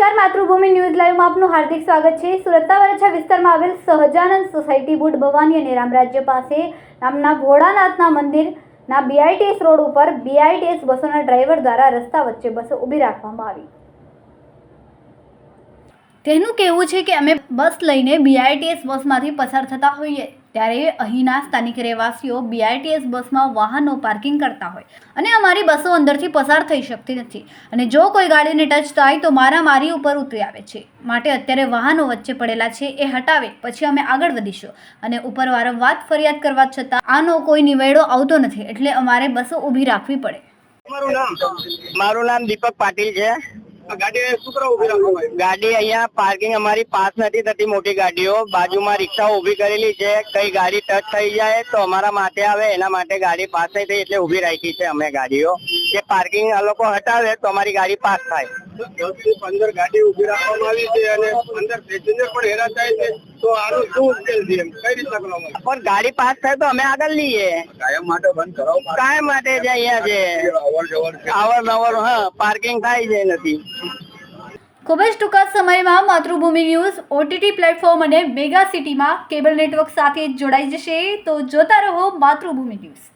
Mathrubhumi news લાઈવમાં આપનું હાર્દિક સ્વાગત છે. સુરતના વરછા વિસ્તારમાં આવેલ સહજાનંદ સોસાયટી બુટ ભવાની અને રામરાજ્ય પાસે નામના ભોળાનાથના મંદિરના બીઆઈટીએસ રોડ ઉપર બીઆઈટીએસ બસોના ડ્રાઈવર દ્વારા રસ્તા વચ્ચે બસો ઊભી રાખવામાં આવી. તેનું કહેવું છે કે અમે બસ લઈને બીઆઈટીએસ બસમાંથી પસાર થતા હોઈએ. ત્યારે અહીંના સ્થાનિક રહેવાસીઓ બીઆઈટીએસ બસમાં વાહનો પાર્કિંગ કરતા હોય અને અમારી બસો અંદરથી પસાર થઈ શકતી નથી. અને જો કોઈ ગાડીને ટચ થાય તો મારા મારી ઉપર ઉતરી આવે છે. માટે અત્યારે વાહનો વચ્ચે પડેલા છે એ હટાવે, પછી અમે આગળ વધીશું. અને ઉપર વારંવાર ફરિયાદ કરવા છતાં આનો કોઈ નિવેડો આવતો નથી, એટલે અમારે બસો ઊભી રાખવી પડે. મારું નામ મારું નામ દીપક પાટીલ છે. ગાડી અહીંયા પાર્કિંગ અમારી પાસ નથી થતી મોટી ગાડીઓ. બાજુમાં રિક્ષા ઊભી કરેલી છે. કઈ ગાડી ટચ થઈ જાય તો અમારા માટે આવે. એના માટે ગાડી પાસ નહીં થઈ એટલે ઊભી રાખી છે અમે ગાડીઓ. કે પાર્કિંગ આ લોકો હટાવે તો અમારી ગાડી પાસ થાય. દસથી પંદર ગાડી ઊભી રાખવામાં આવી છે અને અંદર પેસેન્જર પણ હેરાન થાય છે તો આનું શું ઉકેલ છે એમ? કઈ રીતના કરવામાં પણ ગાડી પાસ થાય તો અમે આગળ લઈએ. કાયમ માટે બંધ કરાવો કાયમ માટે જ અહીંયા છે અવર જવર નવર હા પાર્કિંગ થાય છે નથી ખૂબ જ ટૂંકા સમયમાં માતૃભૂમિ ન્યૂઝ ઓટીટી પ્લેટફોર્મ અને મેગા સિટીમાં કેબલ નેટવર્ક સાથે જોડાઈ જશે. તો જોતા રહો માતૃભૂમિ ન્યૂઝ.